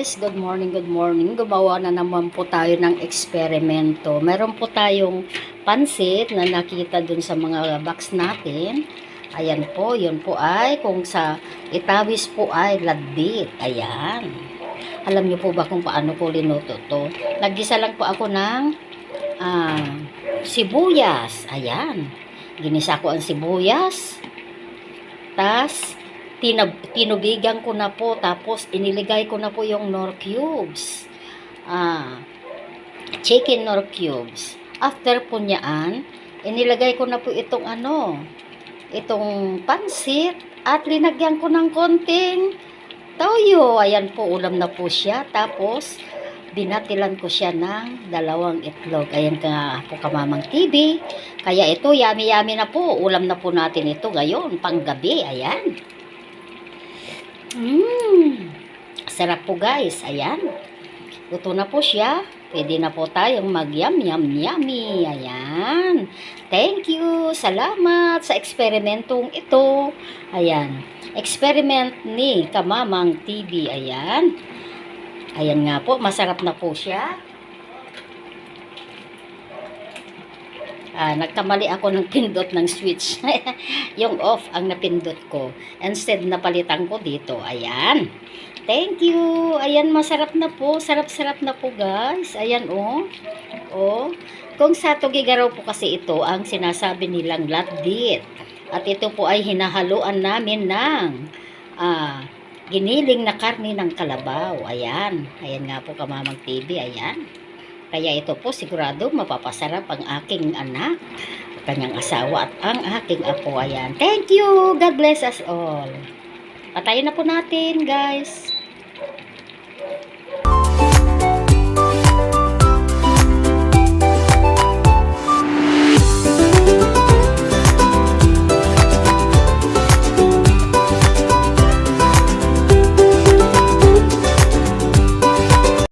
guys, good morning, good morning. Gumawa na naman po tayo ng eksperimento. Meron po tayong pansit na nakita dun sa mga box natin. Ayan po, yun po ay kung sa itawis po ay ladit. Ayan. Alam niyo po ba kung paano po linuto to? Nagisa lang po ako ng ah, sibuyas. Ayan. Ginisa ko ang sibuyas. Tas, tinab tinubigan ko na po tapos iniligay ko na po yung nor cubes. Ah, chicken nor cubes. After po niyaan, inilagay ko na po itong ano, itong pansit at linagyan ko ng konting toyo. Ayan po, ulam na po siya. Tapos, binatilan ko siya ng dalawang itlog. Ayan ka po kamamang TV. Kaya ito, yummy-yummy na po. Ulam na po natin ito ngayon, panggabi. Ayan. Mmm. Sarap po guys. Ayan. Luto na po siya. Pwede na po tayong mag-yum, yum, yummy. Ayan. Thank you. Salamat sa eksperimentong ito. Ayan. Experiment ni Kamamang TV. Ayan. Ayan nga po. Masarap na po siya. Ah, nagkamali ako ng pindot ng switch. yung off ang napindot ko. Instead, napalitan ko dito. Ayan. Thank you. Ayan, masarap na po. Sarap-sarap na po, guys. Ayan, oh. Oh. Kung sa Tugigaraw po kasi ito, ang sinasabi nilang latdit. At ito po ay hinahaluan namin ng ah, giniling na karne ng kalabaw. Ayan. Ayan nga po, Kamamang TV. Ayan. Kaya ito po sigurado mapapasarap ang aking anak, kanyang asawa at ang aking apo. Ayan. Thank you. God bless us all. Patayin na po natin, guys.